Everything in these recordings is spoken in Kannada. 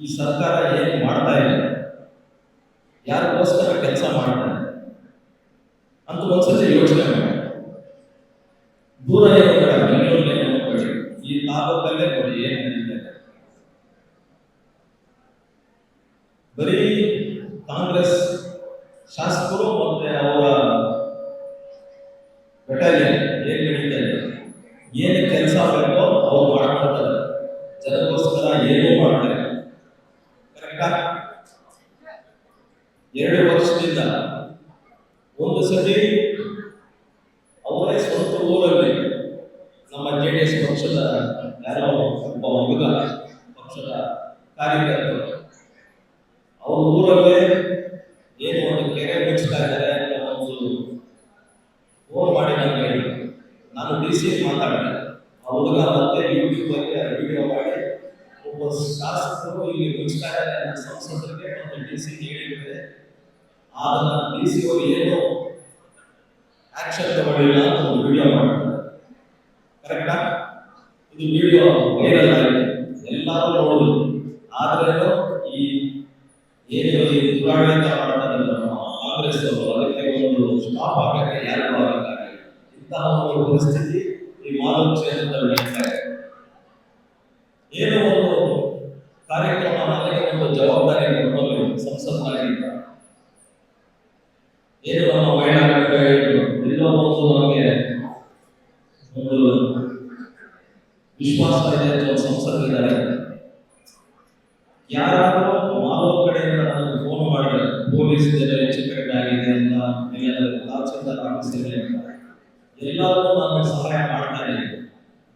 ಈ ಸರ್ಕಾರ ಏನು ಮಾಡ್ತಾ ಇದೆ ಯಾರಿಗೋಸ್ಕರ ಕೆಲಸ ಮಾಡ್ತಾ ಇದೆ ಅಂತ ಒಂದ್ಸತಿ ಯೋಚನೆ ಮಾಡಿ. ದೂರ ಏನು ಬೇಡ ಬೆಂಗಳೂರಲ್ಲಿ ನೋಡ್ಬೇಡಿ ಈ ತಾಲೂಕಲ್ಲೇ ನೋಡಿ ಏನು ನಡೀತಾ ಇದೆ. ಬರೀ ಕಾಂಗ್ರೆಸ್, ಶಾಸಕರು ಮತ್ತೆ ಅವರ ಬೆಟಾಲಿಯನ್ ಏನ್ ನಡೀತಾ ಇದೆ? ಏನು ಕೆಲಸ ಬೇಕೋ ಅವ್ರು ಮಾಡ್ಕೊಳ್ತಾರೆ. ಜನಗೋಸ್ಕರ ಏನೂ ಮಾಡ್ತಾರೆ. ಕರೆಕ್ಟಾ ಎರಡು ವರ್ಷದಿಂದ ಒಂದು ಸತಿ ಅವರೇ ಸ್ವಂತ ಊರಲ್ಲಿ ನಮ್ಮ ಜೆ ಡಿ ಎಸ್ ಪಕ್ಷದ ಯಾರೋ ಒಬ್ಬ ಹುಡುಗ ಪಕ್ಷದ ಕಾರ್ಯಕರ್ತರು ಅವ್ರ ಊರಲ್ಲೇ ಏನು ಒಂದು ಕೆರೆ ಮುಚ್ತಾ ಇದ್ದಾರೆ ಅಂತ ಒಂದು ಫೋನ್ ಮಾಡಿ ನಾನು ಹೇಳಿದೆ ನಾನು ಡಿ ಸಿ ಮಾತಾಡಿದೆ ಆ ಹುಡುಗ ಮತ್ತೆ ಯೂಟ್ಯೂಬ್ ಅಲ್ಲಿ ವಿಡಿಯೋ ಮಾಡಿ ಒಬ್ಬ ಶಾಸಕರು ಇಲ್ಲಿ ಇದ್ದಾರೆ ಅನ್ನೋ ಸಂಸದರಿಗೆ ಮತ್ತು ಡಿ ಹೇಳಿದ್ರೆ ಅದನ್ನ ಡಿ ಸಿ ಏನು ಆಕ್ಷನ್ ತಗೊಳ್ಳಿಲ್ಲ ಅಂತ ಒಂದು ವಿಡಿಯೋ ಮಾಡ್ತಾರೆ. ಕರೆಕ್ಟಾ ಇದು ವಿಡಿಯೋ ವೈರಲ್ ಆಗಿದೆ. ಎಲ್ಲರೂ ನೋಡಿದ್ರು. ಆದ್ರೇನು ಈ ಏನು ಈ ದುರಾಡಳಿತ ಮಾಡ್ತಾರೆ ಕಾಂಗ್ರೆಸ್ ಅವರು, ಅದಕ್ಕೆ ಒಂದು ಸ್ಟಾಪ್ ಆಗಕ್ಕೆ ಯಾರು ಆಗಕ್ಕಾಗಿಲ್ಲ ಇಂತಹ ಒಂದು ಪರಿಸ್ಥಿತಿ ಈ ಮಾನವ ಕ್ಷೇತ್ರದಲ್ಲಿ ನಡೀತಾ ಇದೆ ಏನೋ ಒಂದು ಕಾರ್ಯಕ್ರಮ ನನಗೆ ಒಂದು ಜವಾಬ್ದಾರಿ ಕೊಡಲು ಸಂಸದನಾಗಿದ್ದ ಏನು ನಮ್ಮ ಮಹಿಳಾ ಘಟಕ ಹೇಳಿದ್ರು ಎಲ್ಲೋ ಒಂದು ನಮಗೆ ಒಂದು ವಿಶ್ವಾಸ ಇದೆ ಒಂದು ಸಂಸದರಿದ್ದಾರೆ. ಯಾರಾದರೂ ಮಾಲೂರು ಕಡೆಯಿಂದ ನನಗೆ ಫೋನ್ ಮಾಡಿದ್ರೆ, ಪೊಲೀಸ್ ಜನ ಹೆಚ್ಚು ಕಡಿಮೆ ಆಗಿದೆ ಅಂತ ಎಲ್ಲರೂ ಅಂತ. ಎಲ್ಲರೂ ನಾನು ಸಹಾಯ ಮಾಡ್ತಾ ಇದ್ದೀನಿ ನಾನು ಒಂದು ಹೇಳಕ್ಕೆ ಇಷ್ಟಪಡ್ತೀನಿ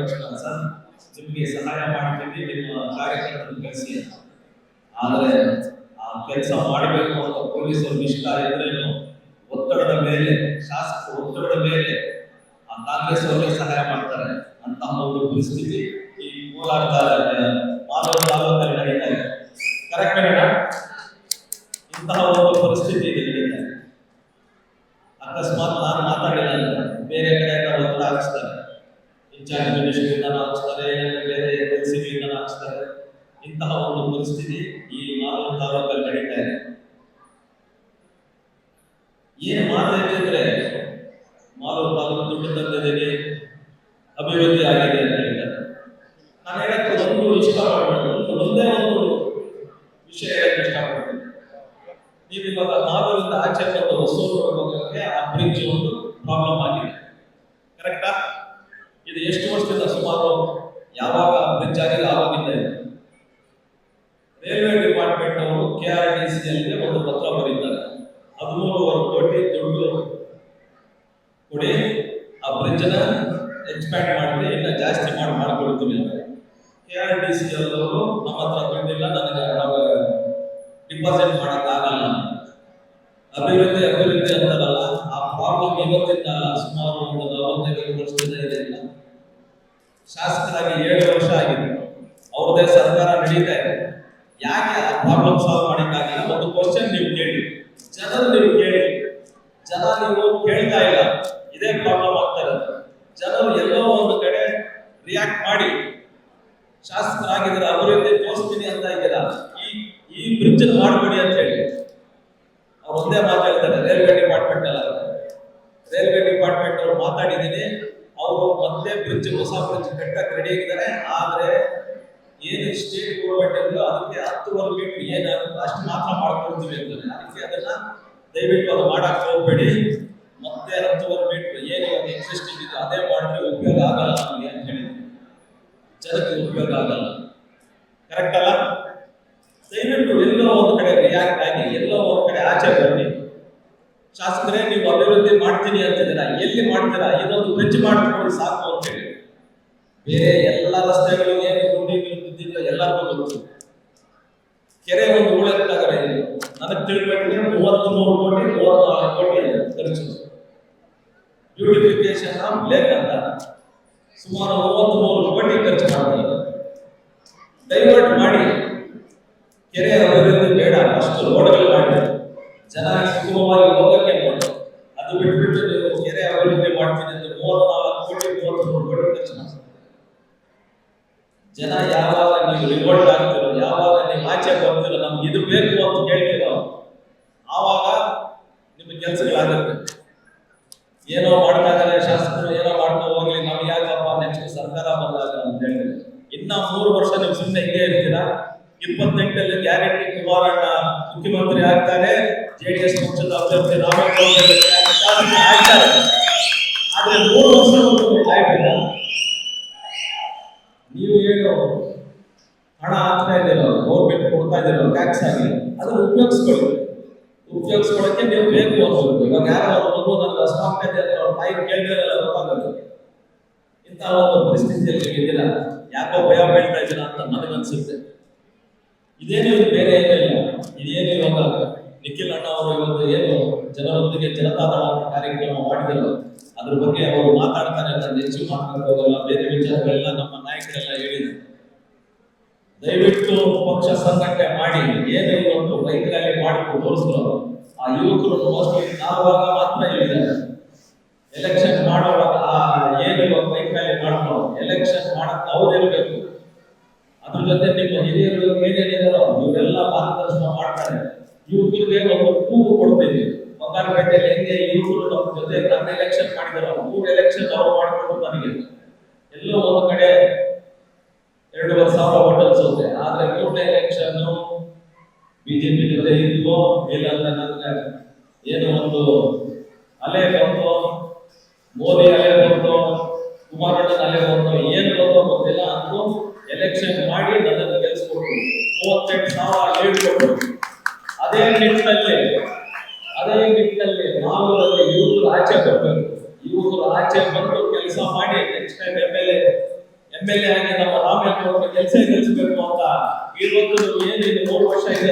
ತಕ್ಷಣ ಸರ್ ನಿಮಗೆ ಸಹಾಯ ಮಾಡ್ತೀವಿ ನಿಮ್ಮ ಕಾರ್ಯಕರ್ತರನ್ನು ಕಳಿಸಿ. ಆದರೆ ಆ ಕೆಲಸ ಮಾಡಬೇಕು ಅಂತ ಪೊಲೀಸರು ಇಷ್ಟ ಇದ್ರೇನು? ಒತ್ತಡದ ಮೇಲೆ ಶಾಸಕ ಒತ್ತಡದ ಮೇಲೆ ಆ ಕಾಂಗ್ರೆಸ್ ಅವರಿಗೆ ಸಹಾಯ ಮಾಡ್ತಾರೆ. ಅಂತಹ ಒಂದು ಪರಿಸ್ಥಿತಿ ಈ ಕೋಲಾರ ಮಾಲೂರು ತಾಲೂಕಲ್ಲಿ ನಡೀತಾ ಇದೆ ಕರೆಕ್ಟ್ ಇಂತಹ ಒಂದು ಪರಿಸ್ಥಿತಿ ಇದೆ ನಡೀತಾ ಇದೆ ಅಕಸ್ಮಾತ್ ನಾನು ಮಾತಾಡಿಲ್ಲ ಅಂದ್ರೆ ಬೇರೆ ಕಡೆಯಿಂದ ಒತ್ತಡ ಹಾಕಿಸ್ತಾರೆ ಇನ್ಚಾರ್ಜ್ ಹಾಕಿಸ್ತಾರೆ ಇಲ್ಲ ಬೇರೆ ಎಲ್ಸಿಬಿಯಿಂದ ಹಚ್ತಾರೆ ಇಂತಹ ಒಂದು ಪರಿಸ್ಥಿತಿ ಈ ಮಾನವ ತಾಲೂಕಲ್ಲಿ ನಡೀತಾ ಇದೆ. ಏನ್ ಮಾಡಬೇಕಂದ್ರೆ ಮಾನವ ತಾಲೂಕು ದುಡ್ಡು ತಂದಿದ್ದೀನಿ ಅಭಿವೃದ್ಧಿ ಆಗಿದೆ ಅಂತ ಹೇಳ್ತಾರೆ ನಾನು ಹೇಳಕ್ಕೆ ಒಂದು ಇಷ್ಟ ಒಂದು ಒಂದೇ ಒಂದು ವಿಷಯ ಹೇಳಕ್ಕೆ ಇಷ್ಟಪಡ್ತೀನಿ ನೀವು ಇವಾಗ ಮಾಲೂರಿಂದ ಆಚೆ ಬಂದು ಹೊಸೂರು ಹೋಗೋಕೆ ಆ ಬ್ರಿಡ್ಜ್ ಒಂದು ಪ್ರಾಬ್ಲಮ್ ಆಗಿದೆ ಕರೆಕ್ಟಾ ಇದು ಎಷ್ಟು ವರ್ಷದಿಂದ ಸುಮಾರು ಯಾವಾಗ ಬ್ರಿಡ್ಜ್ ಆಗಿದೆ ಆವಾಗಿಂದ ರೈಲ್ವೆ ಡಿಪಾರ್ಟ್ಮೆಂಟ್ ಅವರು ಕೆ ಆರ್ ಡಿ ಸಿ ಅಲ್ಲಿ ಒಂದು ಪತ್ರ ಬರೀತಾರೆ ಹದಿಮೂರುವರೆ ಕೋಟಿ ದುಡ್ಡು ಕೊಡಿ, ಆ ಬ್ರಿಡ್ಜ್ನ ಎಕ್ಸ್ಪ್ಯಾಂಡ್ ಮಾಡಿದ್ರೆ ಇನ್ನ ಜಾಸ್ತಿ ಮಾಡಿ ಮಾಡ್ಕೊಡ್ತೀನಿ ಕೆ ಆರ್ ಡಿ ಸಿ ಅವರು ನಮ್ಮ ಹತ್ರ ದುಡ್ಡಿಲ್ಲ, ನನಗೆ ಡಿಪಾಸಿಟ್ ಡಿಪಾಸಿಟ್ ಮಾಡೋಕ್ಕಾಗಲ್ಲ. ಅಭಿವೃದ್ಧಿ ಅಭಿವೃದ್ಧಿ ಅಂತಾರಲ್ಲ, ಆ ಪ್ರಾಬ್ಲಮ್ ಇವತ್ತಿಂದ ಸುಮಾರು ಒಂದು ನಲವತ್ತೈದು ವರ್ಷದಿಂದ ಇದೆ ಶಾಸಕರಾಗಿ ಏಳು ವರ್ಷ ಆಗಿದೆ. ಅವ್ರದೇ ಸರ್ಕಾರ ನಡೀತಾ ಇದೆ. ಯಾಕೆ ಆ ಪ್ರಾಬ್ಲಮ್ ಸಾಲ್ವ್ ಮಾಡೋಕ್ಕಾಗಿಲ್ಲ? ಒಂದು ಕ್ವಶನ್ ನೀವು ಕೇಳಿ. ಜನರು ನೀವು ಕೇಳಿ. ಜನ ನೀವು ಕೇಳ್ತಾ ಇಲ್ಲ. ಇದೇ ಪ್ರಾಬ್ಲಮ್ ಆಗ್ತಾ ಇರೋದು. ಜನರು ಎಲ್ಲೋ ಒಂದು ಕಡೆ ರಿಯಾಕ್ಟ್ ಮಾಡಿ, ಶಾಸಕರಾಗಿದ್ದೀರ, ಅಭಿವೃದ್ಧಿ ತೋರಿಸ್ತೀನಿ ಅಂತ ಇದ್ದೀರ? ಈ ಈ ಬ್ರಿಡ್ಜ್ ಮಾಡಬೇಡಿ ಅಂತ ಹೇಳಿ. ಅವ್ರು ಒಂದೇ ಮಾತಾಡ್ತಾರೆ ರೈಲ್ವೆ ಡಿಪಾರ್ಟ್ಮೆಂಟ್ ಅಲ್ಲ. ರೈಲ್ವೆ ಡಿಪಾರ್ಟ್ಮೆಂಟ್ ಅವ್ರು ಮಾತಾಡಿದ್ದೀನಿ ಬ್ರಿಡ್ಜ್ ಹೊಸ ಬ್ರಿಡ್ಜ್ ಕಟ್ಟಕ್ಕೆ ರೆಡಿ ಆಗಿದ್ದಾರೆ. ಆದ್ರೆ ಏನು ಸ್ಟೇಟ್ ಗೋರ್ಮೆಂಟ್ ಇದ್ರು ಅದಕ್ಕೆ ಹತ್ತುವರೆ ಮೀಟರ್ ಏನಾಗುತ್ತೆ ಅಷ್ಟು ಮಾತ್ರ ಮಾಡ್ಕೊಳ್ತೀವಿ ಅಂತಾರೆ ಅದಕ್ಕೆ ಅದನ್ನ ದಯವಿಟ್ಟು ಅದು ಮಾಡಕ್ ಹೋಗ್ಬೇಡಿ. ಮತ್ತೆ ಹತ್ತುವರೆ ಮೀಟರ್ ಏನು ಅದು ಎಕ್ಸಿಸ್ಟಿಂಗ್ ಇದೆ ಅದೇ ಮಾಡಿದ್ರೆ ಉಪಯೋಗ ಆಗಲ್ಲ ನಮಗೆ ಅಂತ ಹೇಳಿದ್ವಿ ಜನಕ್ಕೆ ಉಪಯೋಗ ಆಗಲ್ಲ. ಕರೆಕ್ಟ್ ಅಲ್ಲ? ದಯವಿಟ್ಟು ಎಲ್ಲೋ ಒಂದು ಕಡೆ ರಿಯಾಕ್ಟ್ ಆಗಿ ಎಲ್ಲೋ ಒಂದು ಕಡೆ ಆಚೆ ಬನ್ನಿ. ಶಾಸಕರೇ ನೀವು ಅಭಿವೃದ್ಧಿ ಮಾಡ್ತೀನಿ ಅಂತಿದ್ದೀರಾ? ಎಲ್ಲಿ ಮಾಡ್ತೀರಾ? ಇದೊಂದು ಬ್ರಿಡ್ಜ್ ಮಾಡ್ಕೊಂಡು ಸಾಕು ಅಂತ ಹೇಳಿ. ಬೇರೆ ಎಲ್ಲ ರಸ್ತೆಗಳು ಏನು ರೂಢಿಗಳು ಬಿದ್ದಿದೆಯೋ ಎಲ್ಲರಿಗೂ ಗೊತ್ತು. ಕೆರೆ ಒಂದು ಉಳಿದಾಗರೆ ನನಗೆ ತಿಳಿಬೇಕಂದ್ರೆ ಮೂವತ್ತು ಮೂರು ಕೋಟಿ, ಮೂವತ್ತಾರು ಕೋಟಿ ಖರ್ಚು. ಬ್ಯೂಟಿಫಿಕೇಶನ್ ಆಫ್ ಲೇಕ್ ಅಂತ ಸುಮಾರು ಮೂವತ್ತು ಮೂರು ಕೋಟಿ ಖರ್ಚು ಮಾಡ್ತಾರೆ. ಡೈವರ್ಟ್ ಮಾಡಿ. ಕೆರೆ ಅಭಿವೃದ್ಧಿ ಬೇಡ, ಅಷ್ಟು ರೋಡ್ಗಳು ಮಾಡಿ ಜನ ಸುಗಮವಾಗಿ ಜನ ಯಾವಾಗ ನೀವು ರಿವೋಲ್ಟ್ ಆಗ್ತಿರೋ, ಯಾವಾಗ ನೀವು ಆಚೆ ಬರ್ತಿರೋ, ನಮ್ಗೆ ಇದು ಬೇಕು ಅಂತ ಕೇಳ್ತಿರೋ, ಆವಾಗ ನಿಮ್ಮ ಕೆಲಸಗಳಾಗುತ್ತೆ. ಏನೋ ಮಾಡ್ತಾ ಇದ್ದಾರೆ ಶಾಸಕರು, ಏನೋ ಮಾಡ್ತಾ ಹೋಗ್ಲಿ, ನಾವು ಯಾಕಪ್ಪ ನೆಕ್ಸ್ಟ್ ಸರ್ಕಾರ ಬಂದಾಗ ಅಂತ ಹೇಳಿದ್ರೆ. ಇನ್ನ ಮೂರು ವರ್ಷ ನೀವು ಸುಮ್ಮನೆ ಹಿಂಗೆ ಇರ್ತೀರಾ? ಇಪ್ಪತ್ತೆಂಟಲ್ಲಿ ಗ್ಯಾರಂಟಿ ಕುಮಾರಣ್ಣ ಮುಖ್ಯಮಂತ್ರಿ ಆಗ್ತಾರೆ ಜೆಡಿಎಸ್ ಪಕ್ಷದ ಅಭ್ಯರ್ಥಿ ರಾಮೇಗೌಡ ಆಗ್ತಾರೆ ಆದ್ರೆ ಮೂರು ವರ್ಷ ಕಾಯ್ಬೇಡ ನೀವು ಏನು ಹಣ ಹಾಕ್ತಾ ಇದ್ದೀರೋ ಗೌರ್ಮೆಂಟ್ ಕೊಡ್ತಾ ಇದ್ದೀರೋ ಟ್ಯಾಕ್ಸ್ ಆಗಿ ಅದನ್ನ ಉಪಯೋಗಿಸ್ಕೊಳ್ಳಿ ಉಪಯೋಗಿಸ್ಕೊಳಕ್ಕೆ ನೀವು ಬೇಕು ಅನ್ಬೇಕು ಇವಾಗ ಯಾರು ಮಗು ನನ್ನ ಅಸ್ವಾಗ್ತದೆ ಅಂತ ಅವ್ರ ತಾಯಿ ಕೇಳಿದ್ರೆ ಗೊತ್ತಾಗಲ್ಲ ಇಂತಹ ಒಂದು ಪರಿಸ್ಥಿತಿಯಲ್ಲಿ ಇದ್ದೀರಾ? ಯಾಕೋ ಭಯ ಬೀಳ್ತಾ ಇದ್ದೀರಾ ಅಂತ ನನಗನ್ಸುತ್ತೆ ಇದೇನು ಇದು ಬೇರೆ ಏನೂ ಇಲ್ಲ. ಇದೇನು ಇವಾಗ ನಿಖಿಲ್ ಅಣ್ಣ ಅವರು ಇವತ್ತು ಏನು ಜನರೊಂದಿಗೆ ಜನತಾದಳ ಅಂತ ಕಾರ್ಯಕ್ರಮ ಮಾಡಿದ್ರು. ಅದ್ರ ಬಗ್ಗೆ ಅವರು ಮಾತಾಡ್ತಾರೆ ಅಂತ ಹೆಚ್ಚು ಮಾತಾಡಕ್ ಹೋಗಲ್ಲ. ಬೇರೆ ವಿಚಾರಗಳೆಲ್ಲ ನಮ್ಮ ನಾಯಕರೆಲ್ಲ ಹೇಳಿದ್ರು. ದಯವಿಟ್ಟು ಪಕ್ಷ ಸಂಘಟನೆ ಮಾಡಿ, ಏನೇ ಬೈಕ್ ರ್ಯಾಲಿ ಮಾಡಿಕೊಂಡು ತೋರಿಸ್ತಾರೋ ಆ ಯುವಕರು ಮೋಸ್ಟ್ಲಿ ನಾವಾಗ ಮಾತ್ರ ಹೇಳಿದ್ದಾರೆ ಎಲೆಕ್ಷನ್ ಮಾಡುವಾಗ, ಆ ಏನು ಇವಾಗ ಬೈಕ್ ರ್ಯಾಲಿ ಮಾಡ್ಕೊಂಡು ಎಲೆಕ್ಷನ್ ಮಾಡಕ್ ಅವ್ರು ಇರಬೇಕು. ಅದ್ರ ಜೊತೆ ನಿಮ್ಮ ಹಿರಿಯರು ಏನೇನಿದಾರೋ ಇವರೆಲ್ಲ ಮಾರ್ಗದರ್ಶನ ಮಾಡ್ತಾರೆ. ಯುವಕರಿಗೆ ಒಂದು ಕೂಗು ಕೊಡ್ತೀವಿ ಬಂಗಾರಪೇಟೆಯಲ್ಲಿ ಹೆಂಗೆ ಯುವಕರು ನಮ್ಮ ಜೊತೆ ನನ್ನ ಎಲೆಕ್ಷನ್ ಮಾಡಿದಾರೋ ಮೂರು ಎಲೆಕ್ಷನ್ ಅವ್ರು ಮಾಡಿಕೊಂಡು ನನಗೆ. ಎಲ್ಲೋ ಒಂದು ಕಡೆ ಎರಡೂವರೆ ಸಾವಿರ ಓಟ್ ಅನ್ಸುತ್ತೆ ಆದ್ರೆ ಮೂರನೇ ಎಲೆಕ್ಷನ್ ಬಿಜೆಪಿ ಜೊತೆ ಇದ್ವೋ ಇಲ್ಲ ನನಗೆ ಏನೋ ಒಂದು ಅಲೆ ಬಂತು, ಮೋದಿ ಅಲೆ ಬಂತು ಕುಮಾರಣ್ಣನ ಅಲೆ ಬಂತು, ಏನು ಬಂತು ಗೊತ್ತಿಲ್ಲ ಅಂದ್ರು ಎಲೆಕ್ಷನ್ ಮಾಡಿ ನನ್ನನ್ನು ಗೆಲ್ಸ್ಕೊಟ್ರು. ಮೂವತ್ತೆಂಟು ಸಾವಿರ ಲೀಡ್ ಕೊಟ್ಟರು ಅದೇ ನಿಟ್ಟಿನಲ್ಲಿ ಅದೇ ನಿಟ್ಟಿನಲ್ಲಿ ನಾವು ಅದಕ್ಕೆ ಯುವಕರು ಆಚೆ ಬರಬೇಕು ಯುವಕರು ಆಚೆ ಬಂದು ಕೆಲಸ ಮಾಡಿ next time M L A ನಮ್ಮ ರಾಮೇಗೌಡರ ಕೆಲಸ ಗೆಲ್ಲಿಸಬೇಕು ಅಂತ ಇವತ್ತು ಏನಿದೆ, ಮೂರು ವರ್ಷ ಇದೆ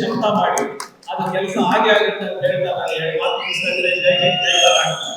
ಶಬ್ದ ಮಾಡಿ ಅದು ಕೆಲಸ ಹಾಗೆ ಆಗುತ್ತೆ ಅಂತ ಹೇಳ್ತಾ ಮಾತು